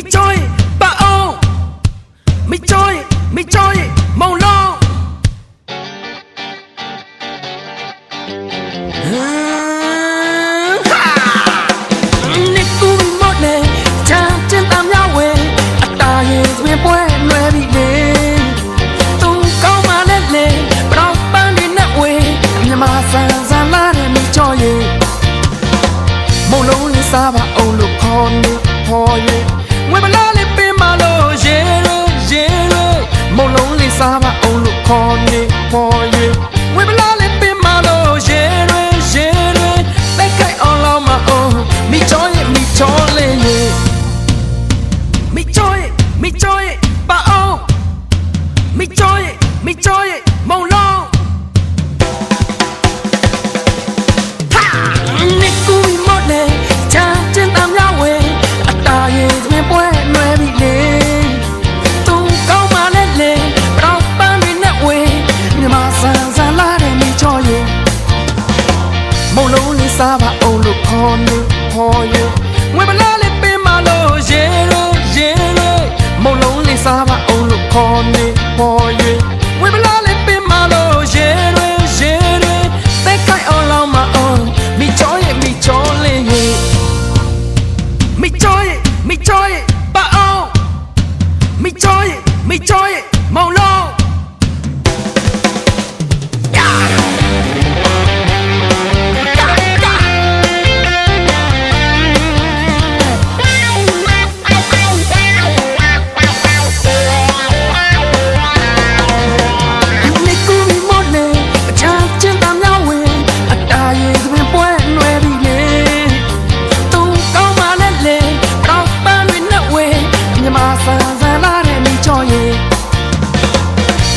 မိချိုးပအောင်မိချိုးမိချိုးမောင်လုံးဟမ်ဟာနိကူမော်နေချမ်းချမ်းတမ်းများဝဲအတားရဲ့တွင်ပွဲလွယ်ပြီလေသူကောင်းမှလည်းလေပရောပန်းနေနဲ့ဝဲမြမဆန်ဆန်လာတဲ့မိချိုးရဲ့မုံလုံးလေးစားပါအောင်လို့ခေါ်နေခေါ်ရဲ့ ဝေမလာလေးပင်မလို့ရေရဲရေရဲမုံလုံးလေးစားပါအောင်လို့ခေါ်နေခေါ်ရဲ့ဝေမလာလေးပင်မလို့ရေရဲရေရဲတက်ခိုက်အောင်လောက်မအောင်မိချောရဲ့မိချောလေးရဲ့မိချောရဲ့မိချောရဲ့ပါအောင်မိချော စားပါအောင်လို့ခေါ်နေခေါ်ရဲ့ဝဲမလားလေးပင်မလို့ရေရဲရေရဲမုံလုံးလေးစားပါအောင်လို့ခေါ်နေခေါ်ရဲ့ဝဲမလားလေးပင်မလို့ရေရဲရေရဲသက်ခိုက်အောင်လောင်းမအောင်မိချောရဲ့မိချောလေးရဲ့မိချောရဲ့မိချောရဲ့ပါအောင်မိချောရဲ့မိချောရဲ့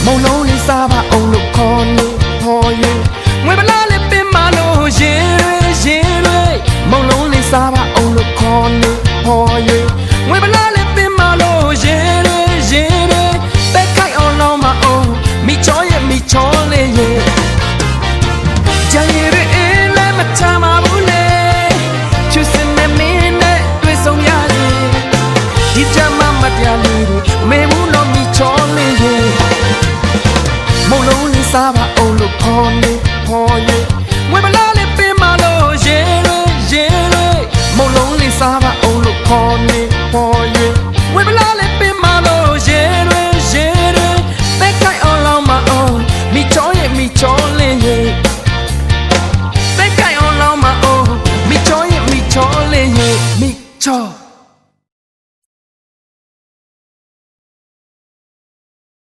မုံလုံးလေးစားပါအောင်လို့ခေါ်နေခေါ်ရဲ့ငွေပလားလေးပင်မလို့ရေရေ တ